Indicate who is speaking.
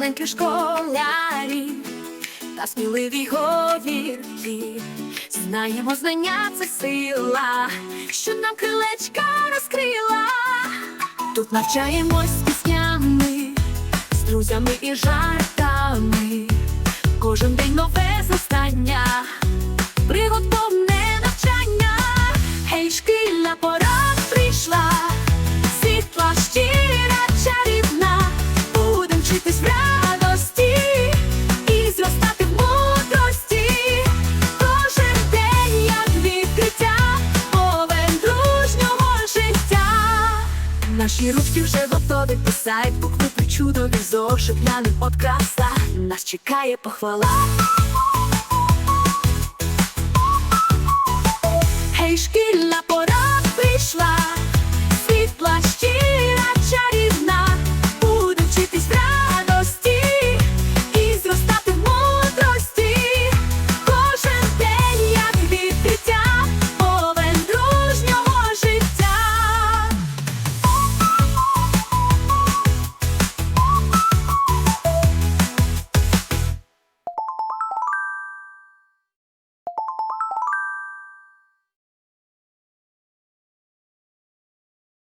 Speaker 1: маленькі школярі та сміливі говірки. Знаємо, знання це сила, що нам крилечка розкрила. Тут навчаємось піснями, з друзями і жартами. Кожен день нове зростання, пригод повне навчання. Гей, шкільна пора Наші ручки вже готові писать букви причудові зошит на них от краса. Нас чекає похвала. Гей, пора